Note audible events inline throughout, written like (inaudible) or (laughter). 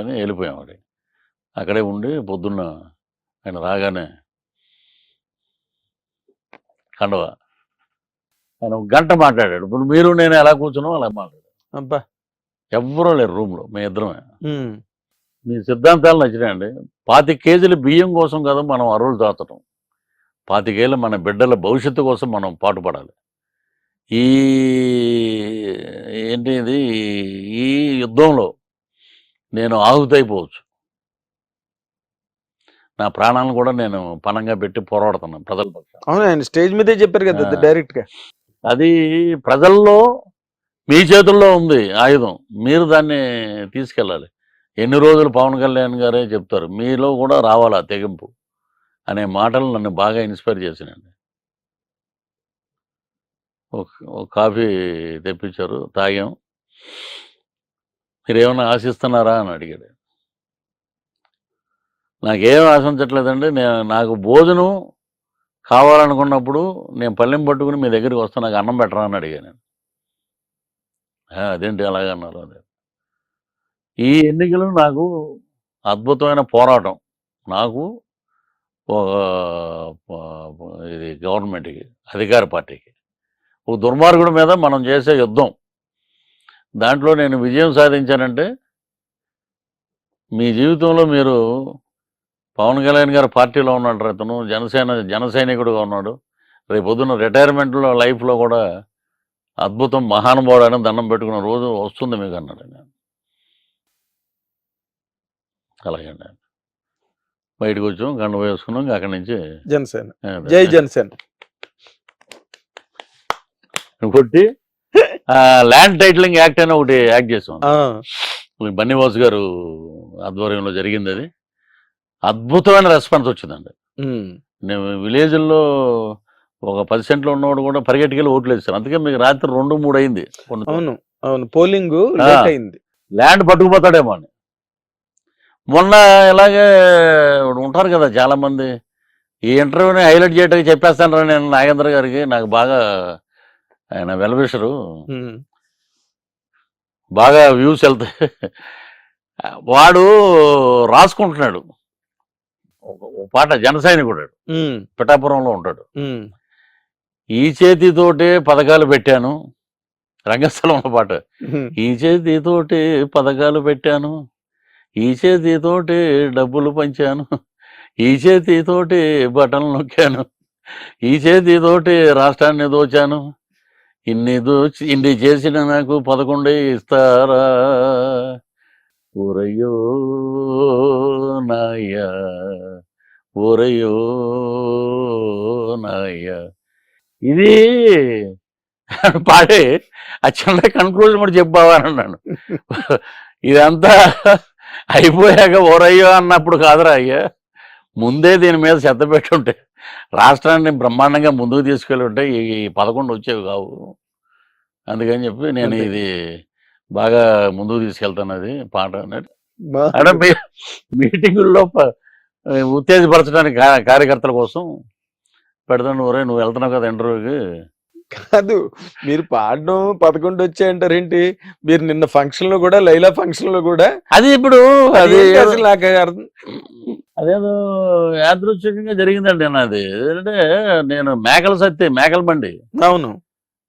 అని వెళ్ళిపోయాం అక్కడి అక్కడే ఉండి పొద్దున్న ఆయన రాగానే కండవ ఆయన ఒక గంట మాట్లాడాడు. ఇప్పుడు మీరు నేను ఎలా కూర్చున్నాం అలా మాట్లాడాడు. అబ్బా! ఎవ్వరూ లేరు రూమ్లో మీ ఇద్దరమే. మీ సిద్ధాంతాలు నచ్చినాయండి. పాతి కేజీల బియ్యం కోసం కదా మనం అరువులు దాచటం పాతికేళ్ళ మన బిడ్డల భవిష్యత్తు కోసం మనం పాటుపడాలి. ఈ ఏంటి ఇది? ఈ యుద్ధంలో నేను ఆహుతైపోవచ్చు. నా ప్రాణాలను కూడా నేను పణంగా పెట్టి పోరాడుతున్నాను ప్రజల పక్షాన. అవును ఆయన స్టేజ్ మీదే చెప్పారు కదా ఆ. డైరెక్ట్గా అది ప్రజల్లో మీ చేతుల్లో ఉంది ఆయుధం. మీరు దాన్ని తీసుకెళ్ళాలి. ఎన్ని రోజులు పవన్ కళ్యాణ్ గారే చెప్తారు మీలో కూడా రావాలి తెగింపు అనే మాటలు నన్ను బాగా ఇన్స్పైర్ చేసినండి ఒక కాఫీ తెప్పించారు తాగాం. మీరు ఏమైనా ఆశిస్తున్నారా అని అడిగాడు. నాకేం ఆశించట్లేదండి. నేను నాకు భోజనం కావాలనుకున్నప్పుడు నేను పల్లెం పట్టుకుని మీ దగ్గరికి వస్తా నాకు అన్నం పెట్టరా అని అడిగాను నేను. అదేంటి అలాగన్నారు అదే. ఈ ఎన్నికలు నాకు అద్భుతమైన పోరాటం. నాకు ఇది గవర్నమెంట్కి అధికార పార్టీకి. ఒక దుర్మార్గుడి మీద మనం చేసే యుద్ధం. దాంట్లో నేను విజయం సాధించానంటే మీ జీవితంలో మీరు పవన్ కళ్యాణ్ గారు పార్టీలో ఉన్నాడు అతను జనసేన జన సైనికుడుగా ఉన్నాడు. రేపు పొద్దున్న రిటైర్మెంట్లో లైఫ్లో కూడా అద్భుతం మహానుభావుడు అని దండం పెట్టుకున్న రోజు వస్తుంది మీకు అన్నాడు ఆయన. అలాగే అండి బయటకు వచ్చాం గండ వేసుకున్నాం ఇంకా అక్కడి నుంచి జనసేన. జై జనసేన. కొట్టి ల్యాండ్ టైటిలింగ్ యాక్ట్ అని ఒకటి యాక్ట్ చేసాం బన్నీవాస్ గారు ఆధ్వర్యంలో జరిగింది అది. అద్భుతమైన రెస్పాన్స్ వచ్చిందండి. నేను విలేజ్లో ఒక పది సెంట్లు ఉన్నవాడు కూడా పరిగెట్టుకెళ్ళి ఓట్లు వేస్తారు అందుకే మీకు రాత్రి రెండు మూడు అయింది కొన్ని అవును అవును. పోలింగ్ అయింది. ల్యాండ్ పట్టుకుపోతాడేమో అని. మొన్న ఇలాగే ఉంటారు కదా చాలా మంది ఈ ఇంటర్వ్యూని హైలైట్ చేయడానికి చెప్పేస్తాను నేను నాగేంద్ర గారికి. నాకు బాగా ఆయన వెల్విషరు బాగా వ్యూస్ వెళ్తాయి వాడు రాసుకుంటున్నాడు. పాట జన సైనికుడు ఉమ్, పిఠాపురంలో ఉంటాడు. ఈ చేతితోటే పథకాలు పెట్టాను. రంగస్థలంలో పాట. ఈ చేతితోటి పథకాలు పెట్టాను. ఈ చేతితోటి డబ్బులు పంచాను. ఈ చేతితోటి బటన్లు నొక్కాను. ఈ చేతితోటి రాష్ట్రాన్ని దోచాను. ఇన్ని దోచి ఇన్ని చేసిన నాకు పదకొండే ఇస్తారా? ఒరయో నాయ్యా ఒరయో నాయ్యా. ఇది (laughs) పాడే ఆ చిన్న కన్క్లూజన్ కూడా చెప్పావా అన్నాను. ఇదంతా (laughs) అయిపోయాక ఓరయ్యో అన్నప్పుడు కాదురా అయ్యా. ముందే దీని మీద శ్రద్ధ పెట్టుంటే. రాష్ట్రాన్ని బ్రహ్మాండంగా ముందుకు తీసుకెళ్ళి ఉంటే ఈ పదకొండు వచ్చేవి కావు. అందుకని చెప్పి నేను. ఇది బాగా ముందుకు తీసుకెళ్తాను అది పాట అన్నట్టు అంటే మీటింగుల్లో ఉత్తేజపరచడానికి కార్యకర్తల కోసం పెడతాను ఒరే నువ్వు వెళ్తున్నావు కదా ఇంటర్వ్యూకి కాదు. మీరు పాడడం పదకొండు వచ్చాయంటారేంటి మీరు నిన్న ఫంక్షన్లో కూడా లైలా ఫంక్షన్లో కూడా అది ఇప్పుడు అది నాకు అర్థం అదేదో యాదృచ్ఛికంగా జరిగిందండి నాది. ఏంటంటే నేను మేకల సత్తి మేకల బండి. అవును.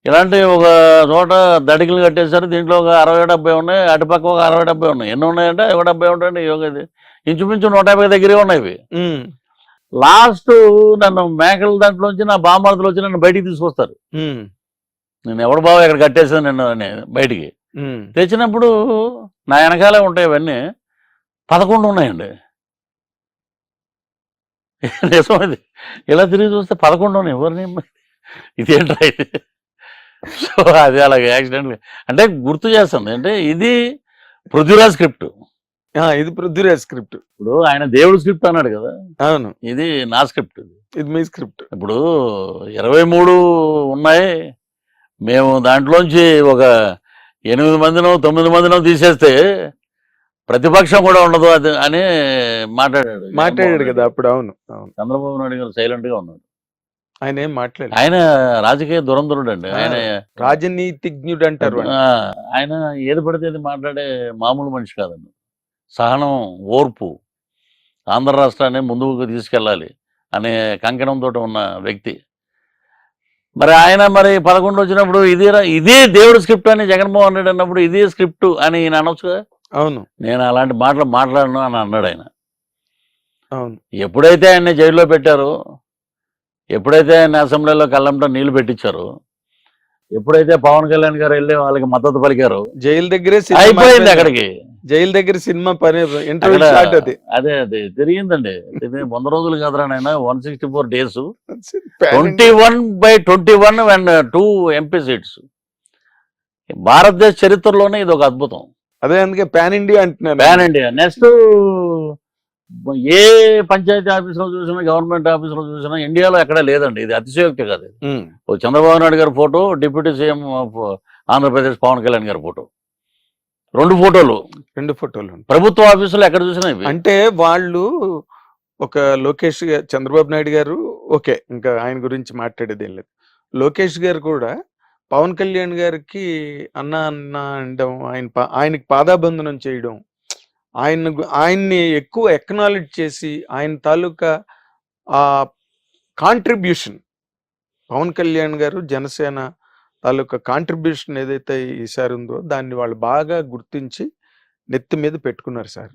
ఇలాంటి ఒక చోట దడికలు కట్టేశారు. దీంట్లో ఒక అరవై డెబ్బై ఉన్నాయి. అటుపక్క ఒక అరవై డెబ్బై ఉన్నాయి. ఎన్ని ఉన్నాయంటే ఒక డెబ్బై ఉంటాయండి. యోగ ఇది. ఇంచుమించు నూట యాభై దగ్గరే ఉన్నాయి లాస్ట్ నన్ను మేకల దాంట్లోంచి నా బామ్మర్దులు వచ్చి నన్ను బయటికి తీసుకొస్తారు. నేను ఎవడు బావ ఇక్కడ కట్టేసాను నిన్ను అని బయటికి. తెచ్చినప్పుడు నా వెనకాలే ఉంటాయి ఇవన్నీ. పదకొండు ఉన్నాయండి. (laughs) నిజం ఇది ఇలా తిరిగి చూస్తే పదకొండు ఉన్నాయి. ఎవరిని ఇదేంట్రా ఇది? సో అది అలాగే యాక్సిడెంట్ అంటే గుర్తు చేస్తుంది. అంటే ఇది పృథ్వీరాజ్ స్క్రిప్ట్. ఇది పృథ్వీరాజ్ స్క్రిప్ట్. ఇప్పుడు ఆయన దేవుడు స్క్రిప్ట్ అన్నాడు కదా? అవును. ఇది నా స్క్రిప్ట్ ఇది. ఇది మీ స్క్రిప్ట్. ఇప్పుడు ఇరవై మూడు ఉన్నాయి. మేము దాంట్లోంచి ఒక ఎనిమిది మందినో తొమ్మిది మందినో తీసేస్తే ప్రతిపక్షం కూడా ఉండదు అది అని మాట్లాడాడు మాట్లాడాడు కదా అప్పుడు అవును అవును. చంద్రబాబు నాయుడు గారు సైలెంట్గా ఉన్నాడు. ఆయన ఏం మాట్లాడారు ఆయన రాజకీయ దురంధరుడు అండి ఆయన రాజనీతిజ్ఞుడు అంటారు ఆయన ఏది పడితే మాట్లాడే మామూలు మనిషి కాదండి. సహనం ఓర్పు ఆంధ్ర రాష్ట్రాన్ని ముందుకు తీసుకెళ్ళాలి అనే కంకణంతో ఉన్న వ్యక్తి. మరి ఆయన మరి పదకొండు వచ్చినప్పుడు ఇది ఇదే దేవుడు స్క్రిప్ట్ అని జగన్మోహన్ రెడ్డి అన్నప్పుడు ఇదే స్క్రిప్ట్ అని ఈయన అనొచ్చుగా అవును. నేను అలాంటి మాటలు మాట్లాడను అని అన్నాడు ఆయన. అవును. ఎప్పుడైతే ఆయన్ని జైల్లో పెట్టారో ఎప్పుడైతే ఆయన అసెంబ్లీలో కళ్ళంట నీళ్ళు పెట్టించారో ఎప్పుడైతే పవన్ కళ్యాణ్ గారు వెళ్ళి వాళ్ళకి మద్దతు పలికారో జైలు దగ్గరే అయిపోయింది. అక్కడికి. జైలు దగ్గర సినిమా పని ఇంటర్వ్యూ అది. అదే అదే తిరిగిందండి ఇది వంద రోజులు కాదురా నాయన one sixty four days twenty one by twenty one and two MP seats భారతదేశ చరిత్రలోనే ఇది ఒక అద్భుతం. అదే అందుకే పాన్ ఇండియా అంటున్నాను ప్యాన్ ఇండియా నెక్స్ట్ ఏ పంచాయతీ ఆఫీసులో చూసినా గవర్నమెంట్ ఆఫీసులో చూసినా ఇండియాలో ఎక్కడ లేదండి. ఇది అతిశయోక్తి కాదు చంద్రబాబు నాయుడు గారి photo deputy CM Andhra Pradesh Pawan Kalyan గారి ఫోటో. రెండు ఫోటోలు. రెండు ఫోటోలు. ప్రభుత్వ ఆఫీసులో ఎక్కడ చూసినా అంటే వాళ్ళు ఒక లోకేష్ చంద్రబాబు నాయుడు గారు ఓకే ఇంకా ఆయన గురించి మాట్లాడేది ఏం లేదు. లోకేష్ గారు కూడా పవన్ కళ్యాణ్ గారికి అన్న అన్న అనడం ఆయన ఆయనకి పాదాబంధనం చేయడం ఆయన ఆయన్ని ఎక్కువ ఎక్నాలెడ్జ్ చేసి ఆయన తాలూకా ఆ కాంట్రిబ్యూషన్ పవన్ కళ్యాణ్ గారు జనసేన తాలూకా కాంట్రిబ్యూషన్ ఏదైతే ఈసారి ఉందో దాన్ని వాళ్ళు బాగా గుర్తించి నెత్తి మీద పెట్టుకున్నారు సార్.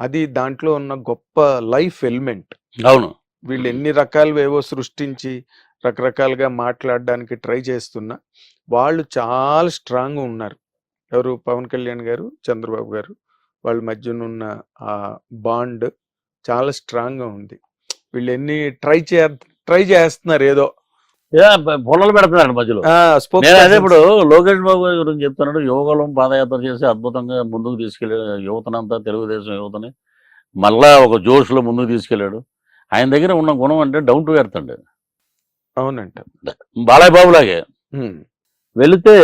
అది దాంట్లో ఉన్న గొప్ప లైఫ్ ఎలిమెంట్. అవును. వీళ్ళు ఎన్ని రకాలు ఏవో సృష్టించి రకరకాలుగా మాట్లాడడానికి ట్రై చేస్తున్నా వాళ్ళు చాలా స్ట్రాంగ్ ఉన్నారు. ఎవరు? పవన్ కళ్యాణ్ గారు చంద్రబాబు గారు. వాళ్ళ మధ్యన ఉన్న ఆ బాండ్ చాలా స్ట్రాంగ్గా ఉంది. వీళ్ళు ఎన్ని ట్రై చే ట్రై చేస్తున్నారు ఏదో పొలాలు పెడుతున్నాడు మధ్యలో. నేను అదే ఇప్పుడు లోకేష్ బాబు గారి గురించి చెప్తున్నాడు. యువకులం పాదయాత్ర చేసి అద్భుతంగా ముందుకు తీసుకెళ్ళాడు యువతనంతా తెలుగుదేశం యువతని మళ్ళా ఒక జోష్లో ముందుకు తీసుకెళ్ళాడు. ఆయన దగ్గర ఉన్న గుణం అంటే డౌన్ టు ఎర్త్ అండి. అవునంట. బాలయ్య బాబు లాగే వెళితే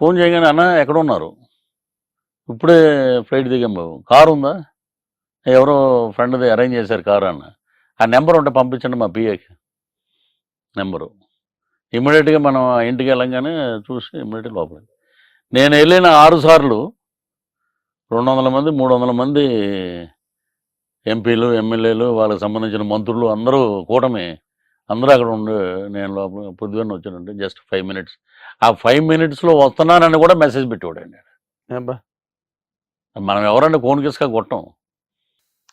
ఫోన్ చేయగానే అన్న ఎక్కడ ఉన్నారు? ఇప్పుడే ఫ్లైట్ దిగాం బాబు. కారు ఉందా? ఎవరో ఫ్రెండ్ది అరేంజ్ చేశారు కారు అన్న. ఆ నెంబర్ ఉంటే పంపించండి మా పిఏకి నెంబరు. ఇమ్మీడియట్గా మనం ఇంటికి వెళ్ళంగానే చూసి ఇమ్మీడియట్ లోపలికి. నేను వెళ్ళిన ఆరు సార్లు రెండు వందల మంది మూడు వందల మంది ఎంపీలు ఎమ్మెల్యేలు వాళ్ళకి సంబంధించిన మంత్రులు అందరూ కూటమి అందరూ అక్కడ ఉండి నేను లోపల పొద్దున్న వచ్చానంటే జస్ట్ ఫైవ్ మినిట్స్. ఆ ఫైవ్ మినిట్స్లో వస్తున్నానని కూడా మెసేజ్ పెట్టేవాడండి. మనం ఎవరంటే కోన్కిస్గా కొట్టం?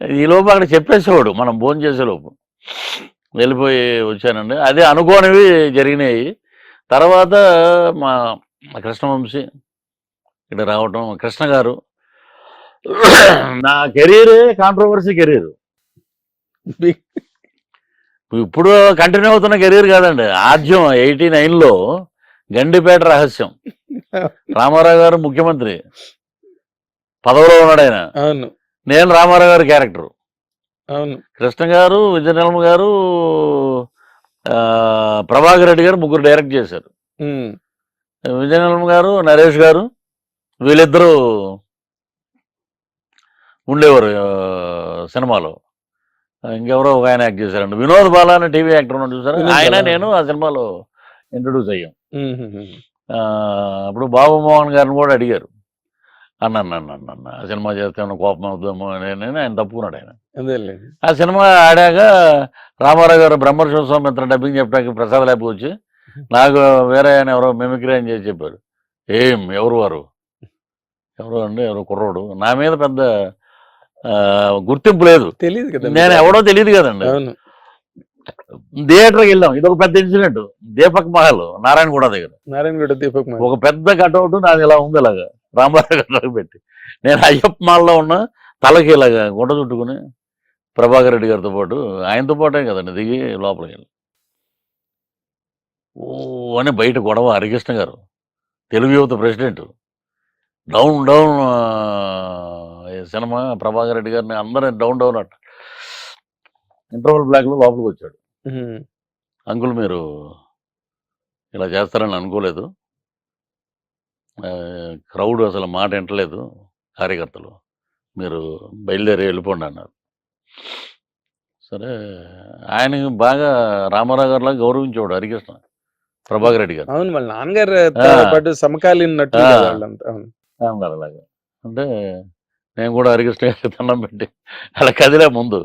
ఈ లోపు అక్కడ చెప్పేసేవాడు మనం భోజనం చేసే లోపు. వెళ్ళిపోయి వచ్చానండి. అదే అనుకోనివి జరిగినాయి. తర్వాత మా మా కృష్ణవంశీ ఇక్కడ రావటం కృష్ణ గారు నా కెరీరే కాంట్రవర్సీ కెరీర్. ఇప్పుడు కంటిన్యూ అవుతున్న కెరీర్ కాదండి. ఆద్యం ఎయిటీ నైన్లో గండిపేట రహస్యం. రామారావు గారు ముఖ్యమంత్రి. పదవిలో ఉన్నాడు ఆయన. అవును. నేను రామారావు గారి క్యారెక్టర్. అవును. కృష్ణ గారు విజయనల్మ గారు ప్రభాకర్ రెడ్డి గారు ముగ్గురు డైరెక్ట్ చేశారు. ఉమ్, విజయనల్మ గారు నరేష్ గారు వీళ్ళిద్దరూ ఉండేవారు సినిమాలో. ఇంకెవరో ఒక ఆయన యాక్ట్ చేశారండి. వినోద్ బాలా అని టీవీ యాక్టర్ ఉన్నాడు చూసారా? ఆయన. నేను ఆ సినిమాలో ఇంట్రొడ్యూస్ అయ్యాం. అప్పుడు బాబు మోహన్ గారిని కూడా అడిగారు. అన్న అన్న అన్న ఆ సినిమా చేస్తే కోపం అవుతామో అని ఆయన తప్పుకున్నాడు ఆయన ఆ సినిమా ఆడాక రామారావు గారు బ్రహ్మర్షి స్వామిత్ర డబ్బింగ్ చెప్పడానికి ప్రసాద్ ల్యాబ్ వచ్చి (laughs) నాకు వేరే ఆయన ఎవరో మిమిక్రీ అని చేసి చెప్పారు ఏం ఎవరు వారు? ఎవరు అండి? ఎవరు? కుర్రోడు. నా మీద పెద్ద గుర్తింపు లేదు. తెలియదు కదా నేను ఎవడో తెలియదు కదండి. థియేటర్కి వెళ్ళాం. ఇది ఒక పెద్ద ఇన్సిడెంట్. దీపక్ మహల్ నారాయణగూడ దగ్గర. నారాయణగూడ దీపక్ మాల్. ఒక పెద్ద కటౌట్ నాది ఇలా ఉంది ఇలాగా రామారావు గారు పెట్టి. నేను అయ్యప్ప మాల్లో ఉన్న తలకి ఇలాగా గుంట చుట్టుకుని ప్రభాకర్ రెడ్డి గారితో పాటు ఆయనతో పాటే కదండి దిగి లోపలికి వెళ్ళి. ఓ అని బయట గొడవ హరికృష్ణ గారు Telugu Yuvatha president. Down down cinema Prabhakar Reddy గారిని అందరూ డౌన్ డౌన్ అట్ట ఇంటర్వల్ బ్లాక్లో లోపలికి వచ్చాడు. అంకుల్ మీరు ఇలా చేస్తారని అనుకోలేదు. క్రౌడ్ అసలు మాట వింటలేదు కార్యకర్తలు. మీరు బయలుదేరి వెళ్ళిపోండి అన్నారు. సరే ఆయనకి బాగా రామారావు గారిలా గౌరవించేవాడు హరికృష్ణ ప్రభాకర్ రెడ్డి గారు. అవును వాళ్ళ నాన్నగారు సమకాలీన అన్నారు అలాగా. అంటే నేను కూడా హరికృష్ణ గారికి దండం పెట్టి అలా కదిలే ముందు.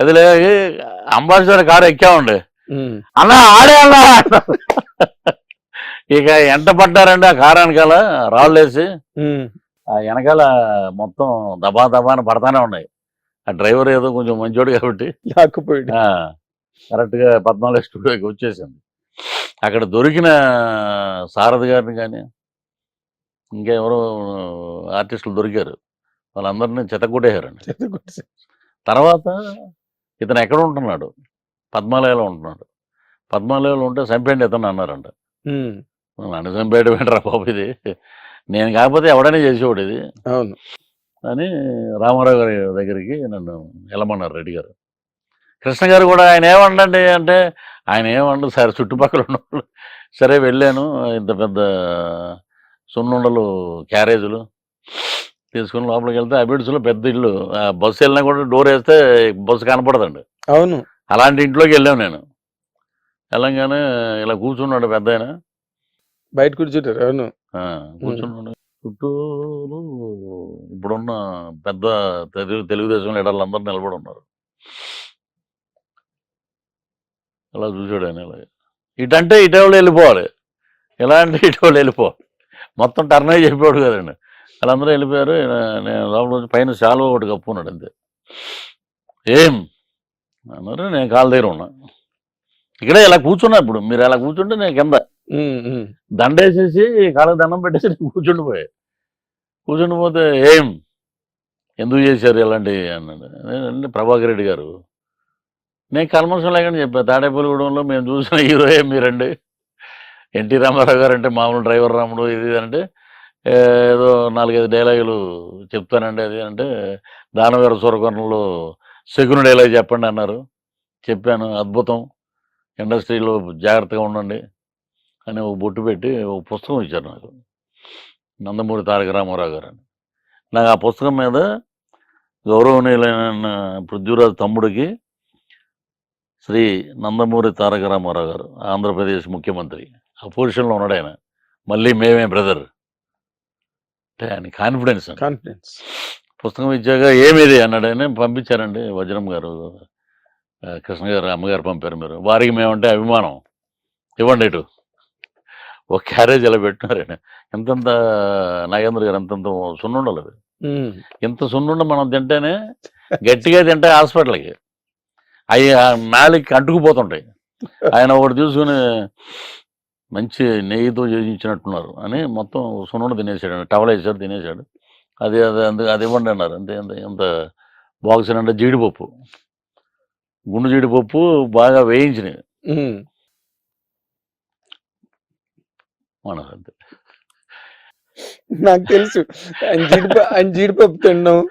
కదిలే అంబాసిడర్ కారు ఎక్కామండి. అన్నా ఆడే అన్నా. ఇక ఎంట పడ్డారండి ఆ కారు వెనకాల రాళ్ళు వేసి. ఉమ్, ఆ వెనకాల మొత్తం దబా దబాన పడతానే ఉన్నాయి. ఆ డ్రైవర్ ఏదో కొంచెం మంచోడు కాబట్టి. లాక్కుపోయాడు ఆ, కరెక్ట్గా పద్నాలుగు స్టూడియోకి వచ్చేసింది. అక్కడ దొరికిన సారథి గారిని కానీ ఇంకెవరో ఆర్టిస్టులు దొరికారు. వాళ్ళందరినీ చెత్తకొట్టేశారండి చేతి కొట్టేసి. తర్వాత ఇతను ఎక్కడ ఉంటున్నాడు? పద్మాలయలో ఉంటున్నాడు. పద్మాలయలో ఉంటే చంపేయండి ఇతను అన్నారంట. నన్ను చంపేయడం ఏంట్రా బాబు ఇది? నేను కాకపోతే ఎవడైనా చేసేవాడు ఇది. అవును. అని రామారావు గారి దగ్గరికి నన్ను వెళ్ళమన్నారు రెడ్డి గారు. కృష్ణ గారు కూడా ఆయన ఏమండండి అంటే ఆయన ఏమండు సార్ చుట్టుపక్కల ఉన్న సరే వెళ్ళాను. ఇంత పెద్ద సున్నుండలు క్యారేజీలు తీసుకుని లోపలికి వెళ్తే అబిడ్స్లో పెద్ద ఇల్లు. ఆ బస్సు వెళ్ళినా కూడా డోర్ వేస్తే బస్సు కనపడదండి. అవును. అలాంటి ఇంట్లోకి వెళ్ళాను నేను. వెళ్ళంగానే ఇలా కూర్చున్నాడు పెద్ద ఆయన. బయట కూర్చుంటారు అవును. కూర్చున్నాడు చుట్టూరు ఇప్పుడున్న పెద్ద తెలుగు తెలుగుదేశం లీడర్లు అందరూ నిలబడి ఉన్నారు అలా చూసాడు ఆయన ఇలా ఇటంటే ఇటీవల వెళ్ళిపోవాలి. ఎలా అంటే ఇటీవల వెళ్ళిపోవాలి. మొత్తం టర్న్ అయ్యి చెప్పాడు కదండి వాళ్ళందరూ వెళ్ళిపోయారు. నేను లోపల పైన శాలువా ఒకటి కప్పుకున్నాడు అంతే. ఏం? అన్నారు నేను కాళ్ళ దగ్గర ఉన్నా. ఇక్కడే ఇలా కూర్చున్నా ఇప్పుడు. మీరు అలా కూర్చుంటే నేను కింద. దండేసేసి కాళ్ళకి దండం పెట్టేసి నేను కూర్చుండిపోయా. కూర్చుండిపోతే ఏం? ఎందుకు చేశారు ఇలాంటి అన్నాడు. ప్రభాకర్ రెడ్డి గారు నేను కల్మషం లేకుండా చెప్పాను తాడేపల్లిగూడెంలో మేము చూసిన హీరోయే మీరండి? ఎన్టీ రామారావు గారు అంటే మామూలు డ్రైవర్ రాముడు ఇది అంటే ఏదో నాలుగైదు డైలాగులు చెప్తానండి అది అంటే దానవీర సూరకొండలో శకుని డైలాగ్ చెప్పండి అన్నారు. చెప్పాను అద్భుతం. ఇండస్ట్రీలో జాగ్రత్తగా ఉండండి. అని ఒక బొట్టు పెట్టి ఒక పుస్తకం ఇచ్చారు నాకు. నందమూరి తారక రామారావు గారు అని నాకు ఆ పుస్తకం మీద గౌరవనీయులైన పృథ్వీరాజ్ తమ్ముడికి శ్రీ నందమూరి తారక రామారావు గారు ఆంధ్రప్రదేశ్ ముఖ్యమంత్రి. ఆ పొజిషన్లో ఉన్నాడు ఆయన. మళ్ళీ మేమే బ్రదర్. అంటే ఆయన కాన్ఫిడెన్స్ కాన్ఫిడెన్స్. పుస్తకం ఇచ్చాక ఏమిది అన్నాడు ఆయన. పంపించారండి వజ్రం గారు కృష్ణ గారు అమ్మగారు పంపారు మీరు. వారికి మేమంటే అభిమానం. ఇవ్వండి ఇటు. ఒక క్యారేజ్ ఇలా పెట్టినారు ఆయన? ఎంతంత నాగేంద్ర గారు ఎంతంత సున్నుండలు అవి ఉమ్, ఇంత సున్నుండ మనం తింటేనే గట్టిగా తింటే హాస్పిటల్కి. అవి ఆ నాలుగుకి అంటుకుపోతుంటాయి. ఆయన ఒకటి తీసుకుని మంచి నెయ్యితో చేయించినట్టున్నారు అని మొత్తం సున్నుండ తినేసాడు. టవల్ వేసాడు తినేసాడు. అది అది అందు అది ఇవ్వండి అన్నారు. అంతే అంతే. ఎంత బాక్స్ అంటే జీడిపప్పు. గుండు జీడిపప్పు బాగా వేయించినవి. ఉమ్. మన అంతే నాకు తెలుసు. ఆయన జీడిప ఆయన జీడిపప్పు తినడం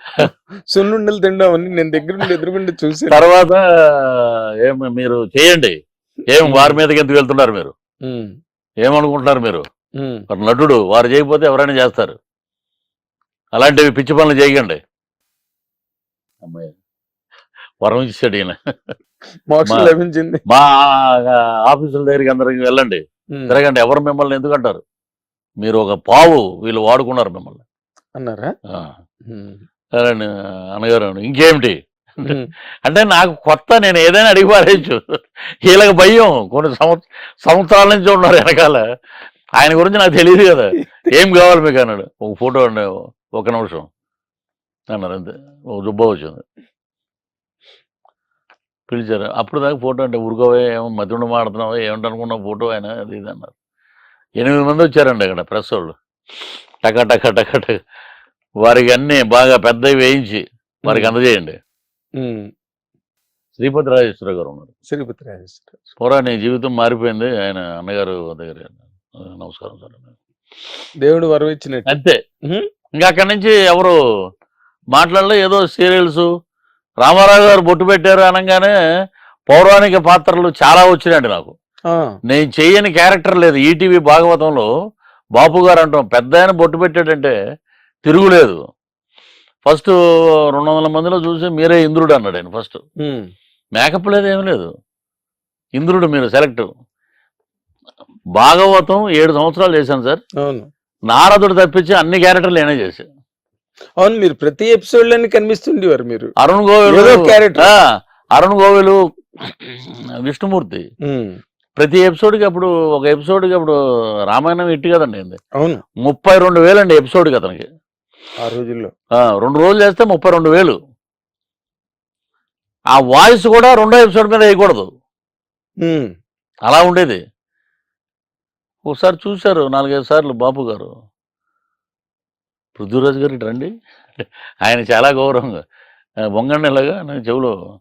సున్నుండలు తినడం అని నేను దగ్గర నుండి ఎదురుగుండి చూసాను తర్వాత ఏం మీరు చేయండి. ఏం వారి మీదకి ఎందుకు వెళ్తున్నారు మీరు? ఏమనుకుంటున్నారు మీరు? నటుడు వారు చేయకపోతే ఎవరైనా చేస్తారు. అలాంటివి పిచ్చి పనులు చేయకండి అమ్మాయి వరం ఇచ్చాడు ఈయన. మా- ఆఫీసుల దగ్గరికి అందరికి వెళ్ళండి. తిరగండి. ఎవరు మిమ్మల్ని ఎందుకు అంటారు మీరు ఒక పావు వీళ్ళు వాడుకున్నారు మిమ్మల్ని. అన్నారా? అన్నగారు ఇంకేమిటి. అంటే నాకు కొత్త నేను ఏదైనా అడిగి పారేయచ్చు. వీళ్ళకి భయం. కొన్ని సంవత్స సంవత్సరాల నుంచి ఉన్నారు వెనకాల. ఆయన గురించి నాకు తెలియదు కదా. ఏం కావాలి మీకు అన్నాడు. ఒక ఫోటో అండి ఒక నిమిషం. అన్నారు అంతే. ఒక జుబ్బా వచ్చింది. పిలిచారు. అప్పుడు దాకా ఫోటో అంటే ఊరుకోవే ఏమో మధ్య మాడుతున్నావా ఏమిటి అనుకున్న ఫోటో ఆయన అది ఇది అన్నారు. ఎనిమిది మంది వచ్చారండి అక్కడ ప్రెస్ వాళ్ళు. టక టక టక టక. వారికి అన్నీ బాగా పెద్దవి వేయించి వారికి అందజేయండి. శ్రీపతి రాజేశ్వర గారు ఉన్నారు. శ్రీపతి రాజేశ్వర పోరా నీ జీవితం మారిపోయింది. ఆయన అన్నగారు దగ్గర నమస్కారం సార్. దేవుడు వరం ఇచ్చినట్టు అంతే. ఇంకా అక్కడి నుంచి ఎవరు మాట్లాడలే ఏదో సీరియల్స్ రామారావు గారు బొట్టు పెట్టారు అనగానే పౌరాణిక పాత్రలు చాలా వచ్చినాయండి నాకు. నేను చెయ్యని క్యారెక్టర్ లేదు. ఈటీవీ భాగవతంలో బాపు గారు అంటాం పెద్ద ఆయన బొట్టు పెట్టాడంటే తిరుగులేదు. ఫస్ట్ రెండు వందల మందిలో చూసి మీరే ఇంద్రుడు అన్నాడు ఆయన ఫస్ట్. మేకప్ లేదు ఏమీ లేదు. ఇంద్రుడు మీరు సెలెక్ట్. భాగవతం ఏడు సంవత్సరాలు చేశాను సార్. నారదుడు తప్పించి అన్ని క్యారెక్టర్లు నేనే చేశాను అవును మీరు ప్రతి ఎపిసోడ్లోని కనిపిస్తుండేవారు మీరు. అరుణ్ గోవిల్ క్యారెక్టర్ అరుణ్ గోవిలు విష్ణుమూర్తి. ప్రతి ఎపిసోడ్కి అప్పుడు ఒక ఎపిసోడ్కి అప్పుడు రామాయణం ఇట్టి కదండి అవును. ముప్పై రెండు వేలు అండి ఎపిసోడ్కి అతనికి. ఆ రోజుల్లో. రెండు రోజులు చేస్తే ముప్పై రెండు వేలు. ఆ వాయిస్ కూడా రెండో ఎపిసోడ్ మీద వేయకూడదు. అలా ఉండేది. ఒకసారి చూశారు నాలుగైదు సార్లు బాపు గారు. పృథ్వీరాజ్ గారు ఇటు రండి. ఆయన చాలా గౌరవంగా. "ఆ, వంగండి ఇలాగా నేను చెవులో.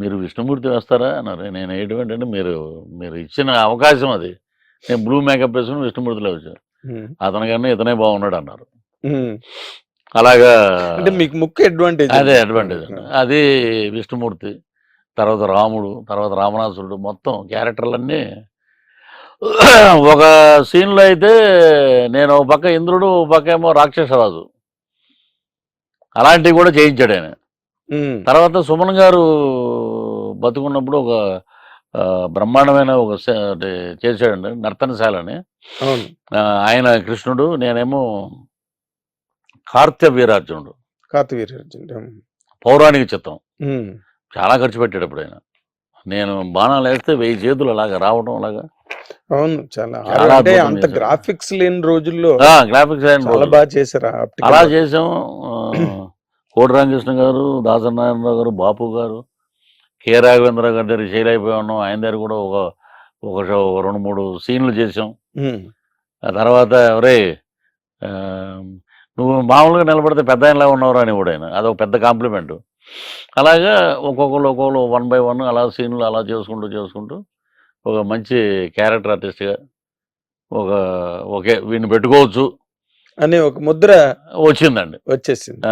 మీరు విష్ణుమూర్తి వేస్తారా అన్నారు. నేను అంటే మీరు మీరు ఇచ్చిన అవకాశం అది. నేను బ్లూ మేకప్ వేసుకుని విష్ణుమూర్తిలో వచ్చాను. అతనికన్నా ఇతనే బాగున్నాడు అన్నారు. అలాగా అంటే మీకు ముఖ్య అడ్వాంటేజ్ అదే అడ్వాంటేజ్ అండి అది విష్ణుమూర్తి తర్వాత రాముడు తర్వాత రామనాథుడు మొత్తం క్యారెక్టర్లన్నీ ఒక సీన్లో అయితే నేను ఒక పక్క ఇంద్రుడు ఒక పక్క ఏమో రాక్షసరాజు. అలాంటివి కూడా చేయించాడు ఆయన. తర్వాత సుమన్ గారు బతుకున్నప్పుడు ఒక బ్రహ్మాండమైన ఒక చేశాడండి నర్తనశాలని. అవును. ఆ, ఆయన కృష్ణుడు నేనేమో కార్త్య వీరార్జునుడు. కాతవీర్యార్జునుడు పౌరాణిక చిత్రం. చాలా ఖర్చు పెట్టాడు అప్పుడు ఆయన. నేను బాణాలు వేస్తే వెయ్యి చేతులు అలాగా రావడం అలాగా. అవును చాలా అంటే అంత. గ్రాఫిక్స్ లేని రోజుల్లో గ్రాఫిక్స్ చాలా బాగా చేశారు అలా. చేసాం కోటి రామకృష్ణ గారు దాసనారాయణరావు గారు బాపు గారు కె రాఘవేంద్ర గారి దగ్గర శైలి అయిపోయి ఉన్నాం ఆయన దగ్గర కూడా ఒక ఒక రెండు మూడు సీన్లు చేసాం. ఆ తర్వాత ఆ, నువ్వు మామూలుగా నిలబడితే పెద్ద ఆయనలా ఉన్నావు అని కూడా ఆయన అదొక పెద్ద కాంప్లిమెంట్ అలాగా ఒక్కొక్కరు ఒక్కొక్కరు వన్ బై వన్ అలా సీన్లు అలా చేసుకుంటూ చేసుకుంటూ ఒక మంచి క్యారెక్టర్ ఆర్టిస్ట్గా ఒక ఓకే వీడిని పెట్టుకోవచ్చు. అనే ఒక ముద్ర వచ్చిందండి. వచ్చేసింది.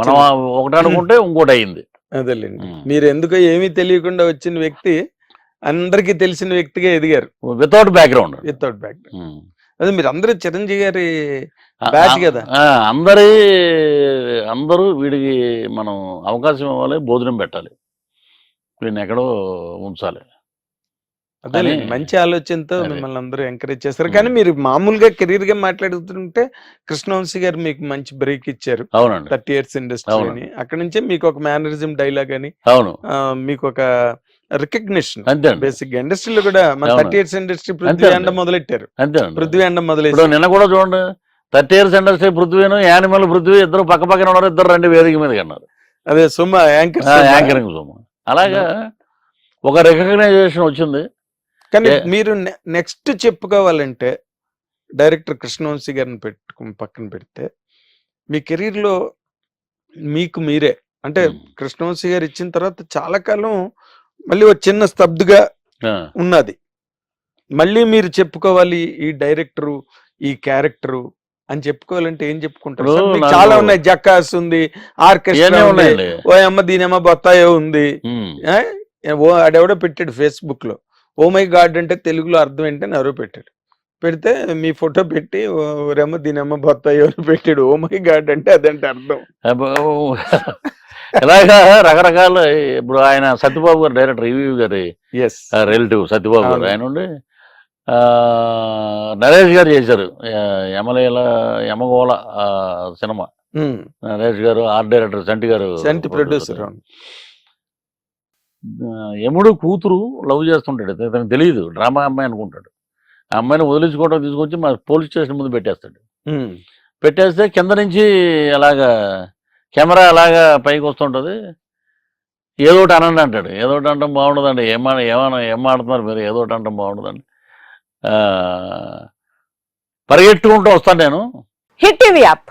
మనం ఒకటి అనుకుంటే (laughs) ఇంకోటి అయింది అదేలేండి. మీరు ఎందుకో ఏమీ తెలియకుండా వచ్చిన వ్యక్తి అందరికీ తెలిసిన వ్యక్తిగా ఎదిగారు. వితౌట్ బ్యాక్గ్రౌండ్ వితౌట్ బ్యాక్ అదే మీరు అందరూ చిరంజీవి గారి బ్యాచ్. కదా. అందరి అందరూ వీడికి మనం అవకాశం ఇవ్వాలి భోజనం పెట్టాలి. వీడిని ఎక్కడో ఉంచాలి. అదే మంచి ఆలోచనతో. మిమ్మల్ని అందరూ ఎంకరేజ్ చేస్తారు. కానీ మీరు మామూలుగా కెరీర్గా మాట్లాడుతుంటే కృష్ణవంశీ గారు మీకు మంచి బ్రేక్ ఇచ్చారు. అవునండి. థర్టీ ఇయర్స్ ఇండస్ట్రీ అక్కడ నుంచే మీకు ఒక మేనరిజం డైలాగ్ అని అవును. మీకు ఒక రికగ్నిషన్ బేసిక్గా ఇండస్ట్రీలో కూడా మన. థర్టీ ఇయర్స్ ఇండస్ట్రీ పృథ్వీ అండ. మొదలెట్టారు. పృథ్వీ అండ మొదలెట్టారు. నిన్న కూడా చూడండి థర్టీ ఇయర్స్ ఇండస్ట్రీ పృథ్వీను యానిమల్ పృథ్వీ ఇద్దరు పక్క పక్కన ఉన్నారు ఇద్దరు రెండు వేదిక మీద అన్నారు. అదే సుమ యాంకర్ యాంకరింగ్ సోమ. అలాగా ఒక రికగ్నైజేషన్ వచ్చింది. కానీ మీరు నెక్స్ట్ చెప్పుకోవాలంటే డైరెక్టర్ కృష్ణవంశీ గారిని పెట్టుకు పక్కన పెడితే మీ కెరీర్లో మీకు మీరే. అంటే ఉమ్. కృష్ణవంశీ గారు ఇచ్చిన తర్వాత చాలా కాలం మళ్ళీ ఒక చిన్న స్తబ్దుగా ఉన్నది. మళ్ళీ మీరు చెప్పుకోవాలి ఈ డైరెక్టరు ఈ క్యారెక్టరు అని చెప్పుకోవాలంటే ఏం చెప్పుకుంటారు? చాలా ఉన్నాయి. జక్కాస్ ఉంది ఆర్కెస్ట్రా ఉన్నాయండి ఓ అమ్మ దీనేమో బొత్తాయో ఉంది. ఏ? ఓ ఆడెవడో పెట్టాడు ఫేస్బుక్లో ఓ మై గాడ్ అంటే తెలుగులో అర్థం ఏంటని ఎవరో పెట్టాడు. పెడితే మీ ఫోటో పెట్టి ఓరేమో దీనేమో బొత్తాయో అని పెట్టాడు. ఓ మై గాడ్ అంటే అదంటే అర్థం. ఇలాగా రకరకాల ఇప్పుడు ఆయన సత్యబాబు గారు డైరెక్టర్ ఈవీ గారి రిలేటివ్ సత్యబాబు గారు. ఆయన ఉండి ఆ, నరేష్ గారు చేశారు. యమలీల యమగోళ సినిమా. నరేష్ గారు ఆర్ట్ డైరెక్టర్ సంటి గారు సెంటి ప్రొడ్యూసర్ యముడు కూతురు లవ్ చేస్తుంటాడు. అతనికి తెలియదు. డ్రామా అమ్మాయి అనుకుంటాడు. ఆ అమ్మాయిని వదిలించుకోవడం తీసుకొచ్చి మా పోలీస్ స్టేషన్ ముందు పెట్టేస్తాడు. పెట్టేస్తే కింద నుంచి అలాగా కెమెరా అలాగా పైకి వస్తుంటుంది ఏదో ఒకటి అనండి అంటాడు. ఏదో ఒకటి అంటాం బాగుండదండి. ఏమా ఏమన్నా ఏం ఆడుతున్నారు మీరు? ఏదో ఒకటి అంటాం బాగుండదండి. ఆ, పరిగెట్టుకుంటూ వస్తాను నేను. Hit TV app.